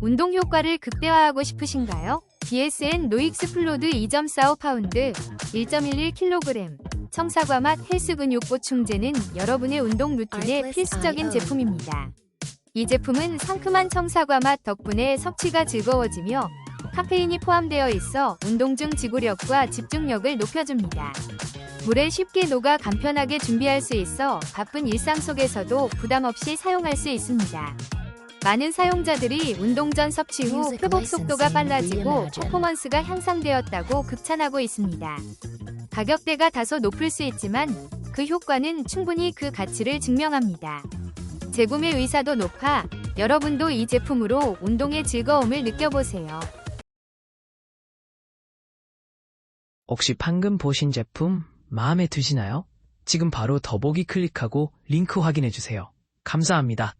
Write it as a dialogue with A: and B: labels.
A: 운동 효과를 극대화하고 싶으신가요? BSN 노익스 플로드 2.45 파운드 1.11kg 청사과 맛 헬스 근육 보충제는 여러분의 운동 루틴에 필수적인 제품입니다. 이 제품은 상큼한 청사과 맛 덕분에 섭취가 즐거워지며 카페인이 포함되어 있어 운동 중 지구력과 집중력을 높여줍니다. 물에 쉽게 녹아 간편하게 준비할 수 있어 바쁜 일상 속에서도 부담 없이 사용할 수 있습니다. 많은 사용자들이 운동 전 섭취 후 회복 속도가 빨라지고 퍼포먼스가 향상되었다고 극찬하고 있습니다. 가격대가 다소 높을 수 있지만 그 효과는 충분히 그 가치를 증명합니다. 재구매 의사도 높아 여러분도 이 제품으로 운동의 즐거움을 느껴보세요.
B: 혹시 방금 보신 제품 마음에 드시나요? 지금 바로 더보기 클릭하고 링크 확인해 주세요. 감사합니다.